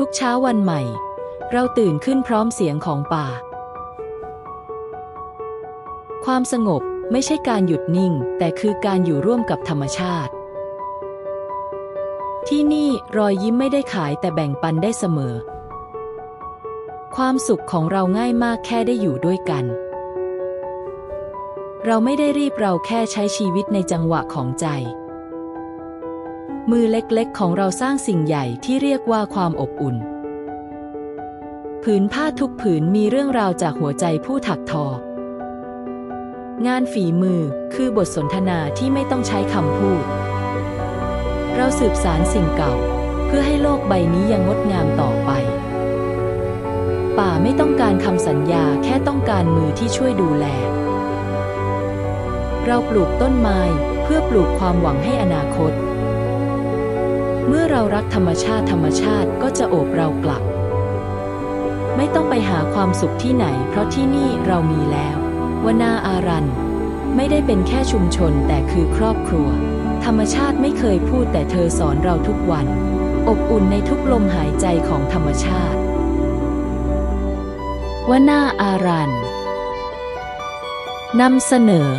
ทุกเช้าวันใหม่ เราตื่นขึ้นพร้อมเสียงของป่า ความสงบไม่ใช่การหยุดนิ่ง แต่คือการอยู่ร่วมกับธรรมชาติ ที่นี่รอยยิ้มไม่ได้ขายแต่แบ่งปันได้เสมอ ความสุขของเราง่ายมากแค่ได้อยู่ด้วยกัน เราไม่ได้รีบเราแค่ใช้ชีวิตในจังหวะของใจ มือเล็กๆ ของเราสร้างสิ่งใหญ่ที่เรียกว่าความอบอุ่น ผืนผ้าทุกผืนมีเรื่องราวจากหัวใจผู้ถักทอ งานฝีมือคือบทสนทนาที่ไม่ต้องใช้คำพูด เราสืบสารสิ่งเก่า เพื่อให้โลกใบนี้ยังงดงามต่อไป ป่าไม่ต้องการคำสัญญาแค่ต้องการมือที่ช่วยดูแล เราปลูกต้นไม้เพื่อปลูกความหวังให้อนาคต เมื่อเรารักธรรมชาติธรรมชาติก็จะโอบเรากลับ ไม่ต้องไปหาความสุขที่ไหน เพราะที่นี่เรามีแล้ววนาอารันไม่ได้เป็นแค่ชุมชนแต่คือครอบครัว ธรรมชาติไม่เคยพูดแต่เธอสอนเราทุกวัน อบอุ่นในทุกลมหายใจของธรรมชาติวนาอารันนำเสนอ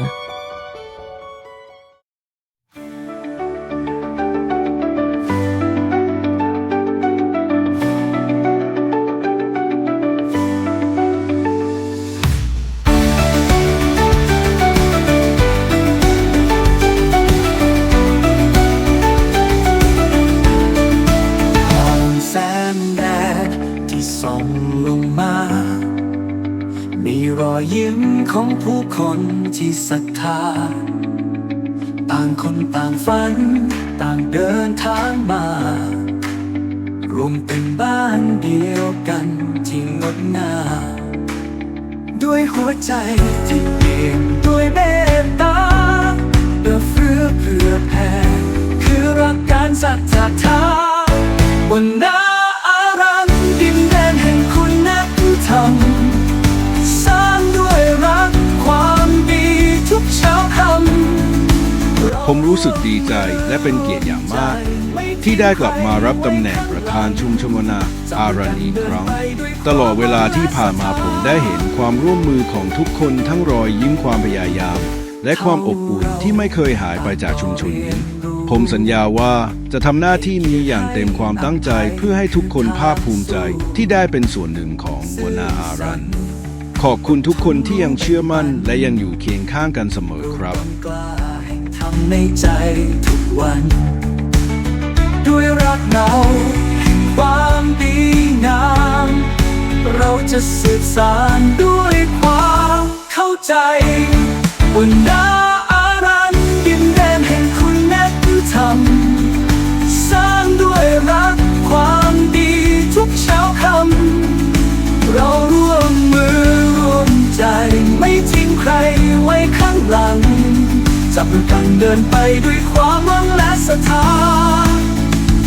ดที่ส่องลงมา มีรอยยิ้มของผู้คนที่ศรัทธา ต่างคนต่างฝัน ต่างเดินทางมา รวมเป็นบ้านเดียวกันที่งดงามด้วยหัวใจที่เปี่ยมด้วยเมตตาเอื้อเฟื้อเผื่อแผ่คือรักการศรัทธาบน ผมรู้สึกดีใจและเป็นเกียรติอย่างมาก ที่ได้กลับมารับตำแหน่งประธานชุมชนนาอารันอีกครั้ง ตลอดเวลาที่ผ่านมาผมได้เห็นความร่วมมือของทุกคนทั้งรอยยิ้มความพยายาม และความอบอุ่นที่ไม่เคยหายไปจากชุมชนนี้ ผมสัญญาว่าจะทำหน้าที่นี้อย่างเต็มความตั้งใจเพื่อให้ทุกคนภาคภูมิใจที่ได้เป็นส่วนหนึ่งของวนาอารันขอบคุณทุกคนที่ยังเชื่อมั่นและยังอยู่เคียงข้างกันเสมอครับำในใจทุกวัน ด้วยรักเราแห่งความดีงาม เราจะสืบสานด้วยความเข้าใจ จับมือกันเดินไปด้วยความหวังและศรัทธา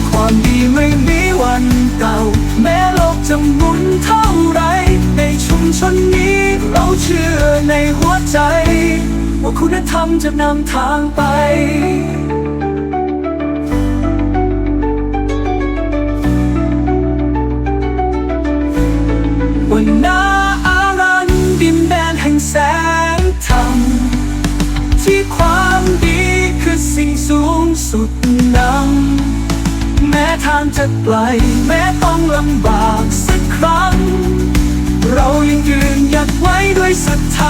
ความดีไม่มีวันเก่า แม้โลกจะหมุนเท่าไร ในชุมชนนี้เราเชื่อในหัวใจ ว่าคุณธรรมจะนำทางไปางจะไกล แม้ต้องลำบากสักครั้ง เรายังยืนหยัดไว้ด้วยศรัทธา